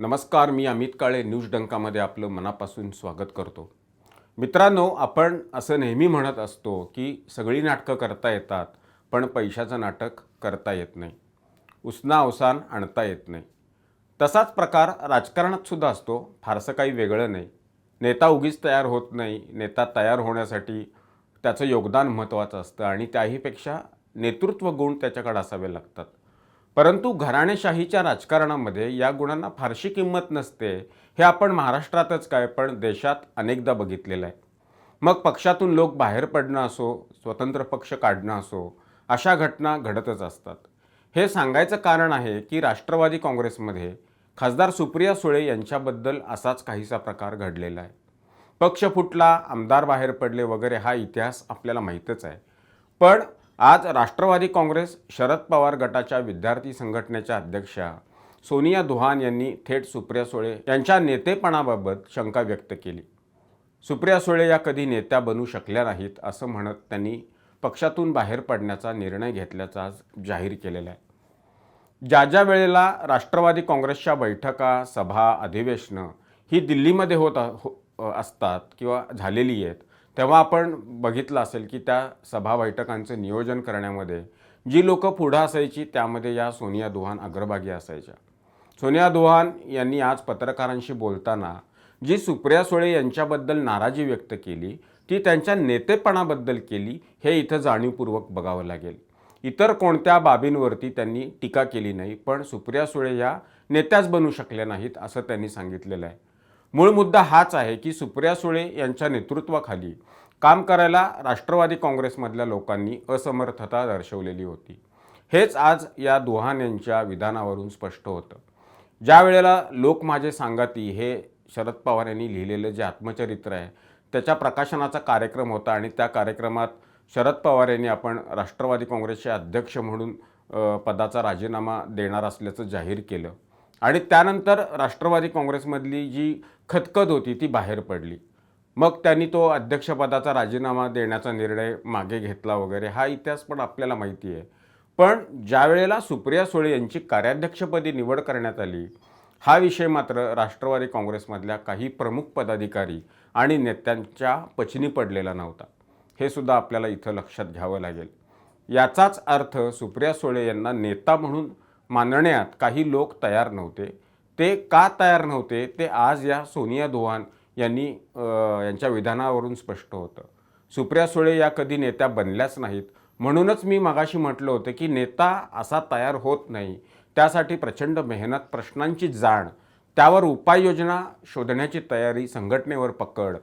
नमस्कार मी अमित काळे न्यूज डंकामध्ये आपलं मनापासून स्वागत करतो. मित्रांनो आपण असं नेहमी म्हणत असतो की सगळी नाटकं करता येतात पण पैशाचं नाटक करता येत नाही. उसना अवसान आणता येत नाही. तसाच प्रकार राजकारणातसुद्धा असतो. फारसं काही वेगळं नाही. नेता उगीच तयार होत नाही. नेता तयार होण्यासाठी त्याचं योगदान महत्त्वाचं असतं आणि त्याहीपेक्षा नेतृत्व गुण त्याच्याकडे असावे लागतात. परंतु घराणेशाहीच्या राजकारणामध्ये या गुणांना फारशी किंमत नसते हे आपण महाराष्ट्रातच काय पण देशात अनेकदा बघितलेलं आहे. मग पक्षातून लोक बाहेर पडणं असो स्वतंत्र पक्ष काढणं असो अशा घटना घडतच असतात. हे सांगायचं कारण आहे की राष्ट्रवादी काँग्रेसमध्ये खासदार सुप्रिया सुळे यांच्याबद्दल असाच काहीसा प्रकार घडलेला आहे. पक्ष फुटला आमदार बाहेर पडले वगैरे हा इतिहास आपल्याला माहीतच आहे. पण आज राष्ट्रवादी काँग्रेस शरद पवार गटाच्या विद्यार्थी संघटनेच्या अध्यक्षा सोनिया दुहान यांनी थेट सुप्रिया सुळे यांच्या नेतेपणाबाबत शंका व्यक्त केली. सुप्रिया सुळे या कधी नेत्या बनू शकल्या नाहीत असं म्हणत त्यांनी पक्षातून बाहेर पडण्याचा निर्णय घेतल्याचा आज जाहीर केलेला आहे. ज्या ज्या वेळेला राष्ट्रवादी काँग्रेसच्या बैठका सभा अधिवेशनं ही दिल्लीमध्ये होत हो- असतात किंवा झालेली आहेत तेव्हा आपण बघितलं असेल की त्या सभा बैठकांचं नियोजन करण्यामध्ये जी लोकं पुढं असायची त्यामध्ये या सोनिया दोहान अग्रभागी असायच्या. सोनिया दोहान यांनी आज पत्रकारांशी बोलताना जी सुप्रिया सुळे यांच्याबद्दल नाराजी व्यक्त केली ती त्यांच्या नेतेपणाबद्दल केली हे इथं जाणीवपूर्वक बघावं लागेल. इतर कोणत्या बाबींवरती त्यांनी टीका केली नाही पण सुप्रिया सुळे या नेत्याच बनू शकल्या नाहीत असं त्यांनी सांगितलेलं आहे. मूळ मुद्दा हाच आहे की सुप्रिया सुळे यांच्या नेतृत्वाखाली काम करायला राष्ट्रवादी काँग्रेसमधल्या लोकांनी असमर्थता दर्शवलेली होती. हेच आज या दोहान यांच्या विधानावरून स्पष्ट होतं. ज्या वेळेला लोक माझे सांगाती हे शरद पवार यांनी लिहिलेलं जे आत्मचरित्र आहे त्याच्या प्रकाशनाचा कार्यक्रम होता आणि त्या कार्यक्रमात शरद पवार यांनी आपण राष्ट्रवादी काँग्रेसचे अध्यक्ष म्हणून पदाचा राजीनामा देणार असल्याचं जाहीर केलं. आणि त्यानंतर राष्ट्रवादी काँग्रेसमधली जी खतखत होती ती बाहेर पडली. मग त्यांनी तो अध्यक्षपदाचा राजीनामा देण्याचा निर्णय मागे घेतला वगैरे हा इतिहास पण आपल्याला माहिती आहे. पण ज्या वेळेला सुप्रिया सुळे यांची कार्याध्यक्षपदी निवड करण्यात आली हा विषय मात्र राष्ट्रवादी काँग्रेसमधल्या काही प्रमुख पदाधिकारी आणि नेत्यांच्या पचनी पडलेला नव्हता. हे सुद्धा आपल्याला इथं लक्षात घ्यावं लागेल. याचाच अर्थ सुप्रिया सुळे यांना नेता म्हणून मानण्यात काही लोक तयार नव्हते. ते का तयार नव्हते? ते आज या सोनिया दोहान यांनी यांच्या विधानावरून स्पष्ट होतं. सुप्रिया सुळे या कधी नेत्या बनल्याच नाहीत. म्हणूनच मी मगाशी म्हटलं होतं की नेता असा तयार होत नाही. त्यासाठी प्रचंड मेहनत प्रश्नांची जाण त्यावर उपाययोजना शोधण्याची तयारी संघटनेवर पकड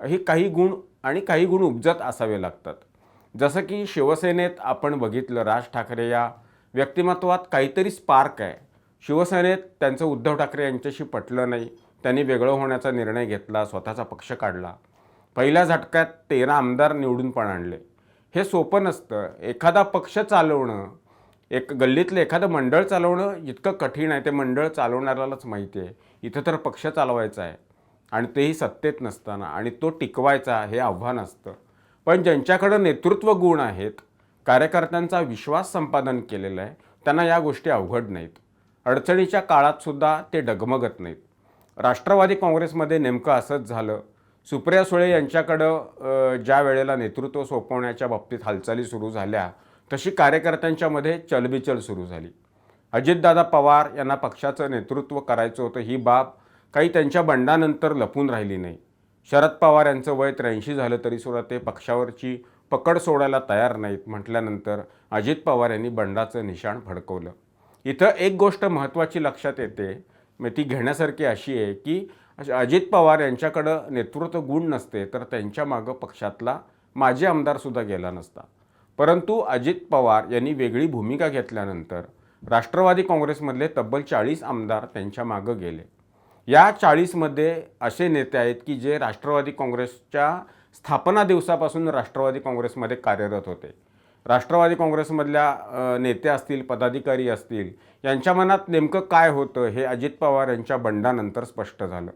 हे काही गुण आणि काही गुण उपजत असावे लागतात. जसं की शिवसेनेत आपण बघितलं राज ठाकरे या व्यक्तिमत्वात काहीतरी स्पार्क आहे. शिवसेनेत त्यांचं उद्धव ठाकरे यांच्याशी पटलं नाही. त्यांनी वेगळं होण्याचा निर्णय घेतला स्वतःचा पक्ष काढला. पहिल्या झटक्यात तेरा आमदार निवडून पण आणले. हे सोपं नसतं. एखादा पक्ष चालवणं एक गल्लीतलं एखादं मंडळ चालवणं इतकं कठीण आहे. ते मंडळ चालवणाऱ्यालाच माहिती आहे. इथं तर पक्ष चालवायचा आहे. आणि तेही सत्तेत नसताना. आणि तो टिकवायचा हे आव्हान असतं. पण ज्यांच्याकडं नेतृत्व गुण आहेत कार्यकर्त्यांचा विश्वास संपादन केलेला आहे. त्यांना या गोष्टी अवघड नाहीत. अडचणीच्या काळातसुद्धा ते डगमगत नाहीत. राष्ट्रवादी काँग्रेसमध्ये नेमकं असंच झालं. सुप्रिया सुळे यांच्याकडं ज्या वेळेला नेतृत्व सोपवण्याच्या बाबतीत हालचाली सुरू झाल्या तशी कार्यकर्त्यांच्यामध्ये चलबिचल सुरू झाली. अजितदादा पवार यांना पक्षाचं नेतृत्व करायचं होतं ही बाब काही त्यांच्या बंडानंतर लपून राहिली नाही. शरद पवार यांचं वय त्र्याऐंशी झालं तरीसुद्धा ते पक्षावरची पकड सोडायला तयार नाहीत म्हटल्यानंतर अजित पवार यांनी बंडाचं निशाण फडकवलं. इथं एक गोष्ट महत्त्वाची लक्षात येते मग ती घेण्यासारखी अशी आहे की अजित पवार यांच्याकडं नेतृत्व गुण नसते तर त्यांच्या मागं पक्षातला माजी आमदारसुद्धा गेला नसता. परंतु अजित पवार यांनी वेगळी भूमिका घेतल्यानंतर राष्ट्रवादी काँग्रेसमधले तब्बल चाळीस आमदार त्यांच्या मागं गेले. या चाळीसमध्ये असे नेते आहेत की जे राष्ट्रवादी काँग्रेसच्या स्थापना दिवसापासून राष्ट्रवादी काँग्रेसमध्ये कार्यरत होते. राष्ट्रवादी काँग्रेसमधल्या नेते असतील पदाधिकारी असतील यांच्या मनात नेमकं काय होतं हे अजित पवार यांच्या बंडानंतर स्पष्ट झालं.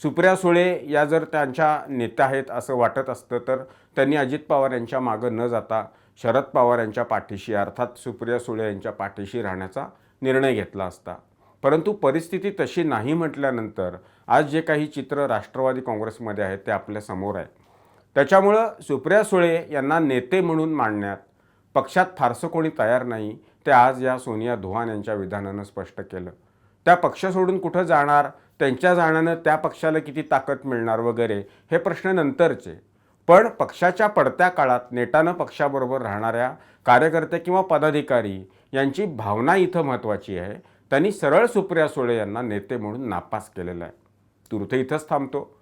सुप्रिया सुळे या जर त्यांच्या नेत्या आहेत असं वाटत असतं तर त्यांनी अजित पवार यांच्या मागं न जाता शरद पवार यांच्या पाठीशी अर्थात सुप्रिया सुळे यांच्या पाठीशी राहण्याचा निर्णय घेतला असता. परंतु परिस्थिती तशी नाही म्हटल्यानंतर आज जे काही चित्र राष्ट्रवादी काँग्रेसमध्ये आहे ते आपल्यासमोर आहे. त्याच्यामुळं सुप्रिया सुळे यांना नेते म्हणून मांडण्यात पक्षात फारसं कोणी तयार नाही ते आज या सोनिया धुवान यांच्या विधानानं स्पष्ट केलं. त्या पक्ष सोडून कुठं जाणार त्यांच्या जाण्यानं त्या पक्षाला किती ताकद मिळणार वगैरे हे प्रश्न नंतरचे. पण पक्षाच्या पडत्या काळात नेटानं पक्षाबरोबर राहणाऱ्या कार्यकर्ते किंवा पदाधिकारी यांची भावना इथं महत्त्वाची आहे. त्यांनी सरळ सुप्रिया सुळे यांना नेते म्हणून नापास केलेला आहे. तुर्थ इथंच थांबतो.